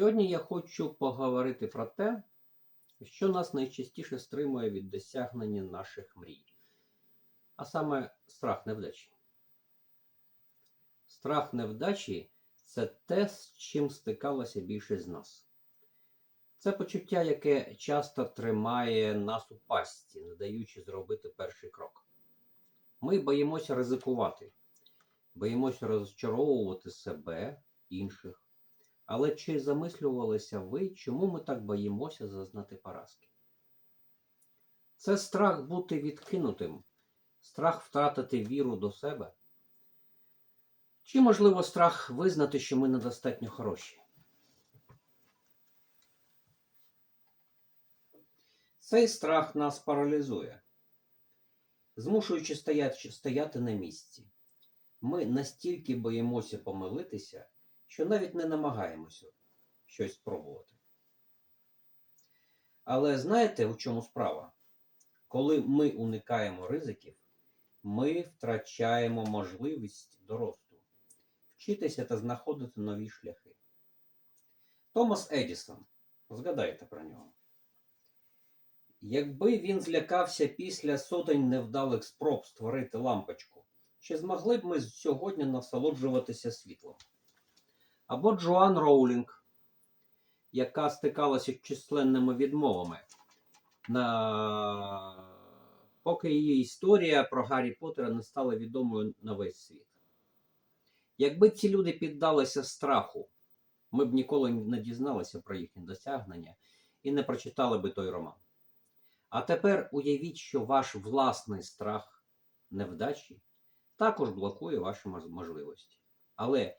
Сьогодні я хочу поговорити про те, що нас найчастіше стримує від досягнення наших мрій, а саме страх невдачі. Страх невдачі це те, з чим стикалося більшість з нас. Це почуття, яке часто тримає нас у пастці, не даючи зробити перший крок. Ми боїмося ризикувати, боїмося розчаровувати себе, інших. Але чи замислювалися ви, чому ми так боїмося зазнати поразки? Це страх бути відкинутим, страх втратити віру до себе. Чи, можливо, страх визнати, що ми недостатньо хороші? Цей страх нас паралізує, змушуючи стояти, стояти на місці. Ми настільки боїмося помилитися, що навіть не намагаємося щось спробувати. Але знаєте, у чому справа? Коли ми уникаємо ризиків, ми втрачаємо можливість до росту, вчитися та знаходити нові шляхи. Томас Едісон, згадайте про нього. Якби він злякався після сотень невдалих спроб створити лампочку, чи змогли б ми сьогодні насолоджуватися світлом? Або Джоан Роулінг, яка стикалася з численними відмовами, на... поки її історія про Гаррі Поттера не стала відомою на весь світ. Якби ці люди піддалися страху, ми б ніколи не дізналися про їхні досягнення і не прочитали би той роман. А тепер уявіть, що ваш власний страх невдачі також блокує ваші можливості. Але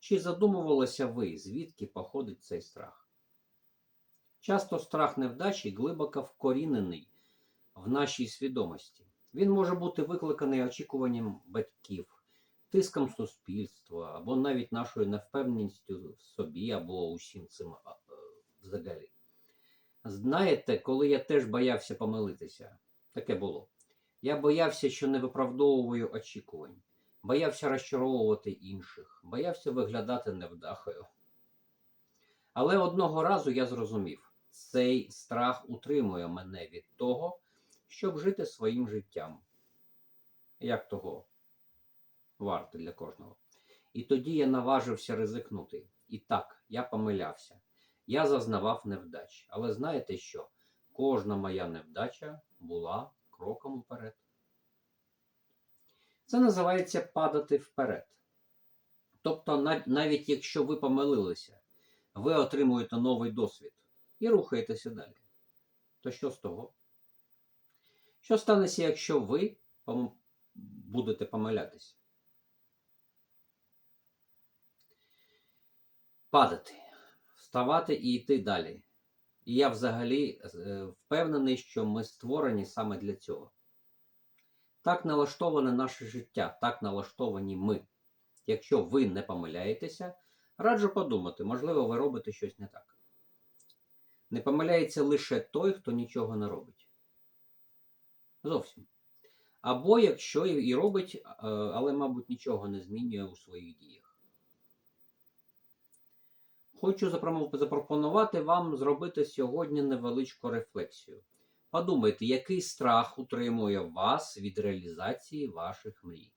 чи задумувалися ви, звідки походить цей страх? Часто страх невдачі глибоко вкорінений в нашій свідомості. Він може бути викликаний очікуванням батьків, тиском суспільства, або навіть нашою невпевненістю в собі, або усім цим взагалі. Знаєте, коли я теж боявся помилитися, таке було. Я боявся, що не виправдовую очікувань, боявся розчаровувати інших, боявся виглядати невдахою. Але одного разу я зрозумів, цей страх утримує мене від того, щоб жити своїм життям. Як того варто для кожного. І тоді я наважився ризикнути. І так, я помилявся. Я зазнавав невдач. Але знаєте що? Кожна моя невдача була кроком уперед. Це називається падати вперед. Тобто, навіть якщо ви помилилися, ви отримуєте новий досвід і рухаєтеся далі. То що з того? Що станеться, якщо ви будете помилятися? Падати вставати і йти далі. І я взагалі е, впевнений, що ми створені саме для цього. Так налаштоване наше життя, так налаштовані ми. Якщо ви не помиляєтеся, раджу подумати, можливо, ви робите щось не так. Не помиляється лише той, хто нічого не робить. Зовсім. Або якщо і робить, е, але, мабуть, нічого не змінює у своїх діях. Хочу запропонувати вам зробити сьогодні невеличку рефлексію. Подумайте, який страх утримує вас від реалізації ваших мрій.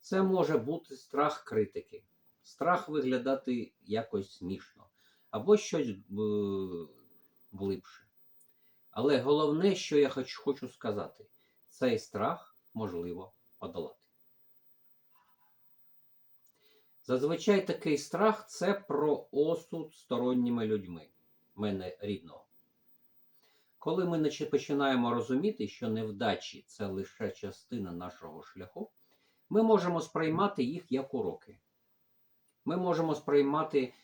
Це може бути страх критики, страх виглядати якось смішно або щось е, глибше. Але головне, що я хочу сказати, цей страх можливо подолати. Зазвичай такий страх це про осуд сторонніми людьми, мене рідного. Коли ми починаємо розуміти, що невдачі це лише частина нашого шляху, ми можемо сприймати їх як уроки. Ми можемо сприймати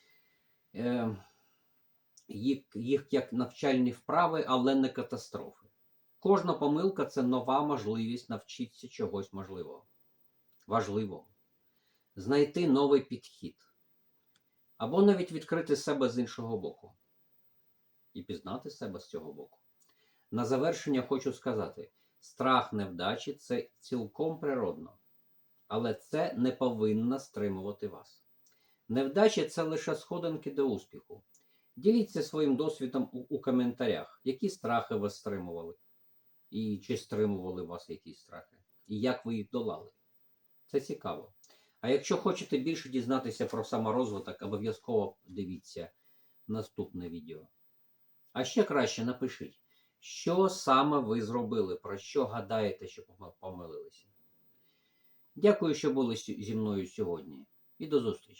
е, їх, їх як навчальні вправи, але не катастрофи. Кожна помилка це нова можливість навчитися чогось можливого. Важливого знайти новий підхід. Або навіть відкрити себе з іншого боку. І пізнати себе з цього боку. На завершення хочу сказати: страх невдачі це цілком природно. Але це не повинно стримувати вас. Невдача це лише сходинки до успіху. Діліться своїм досвідом у, у коментарях, які страхи вас стримували, і чи стримували вас якісь страхи, і як ви їх долали. Це цікаво. А якщо хочете більше дізнатися про саморозвиток, обов'язково дивіться наступне відео. А ще краще напишіть, що саме ви зробили, про що гадаєте, що помилилися. Дякую, що були зі мною сьогодні. І до зустрічі!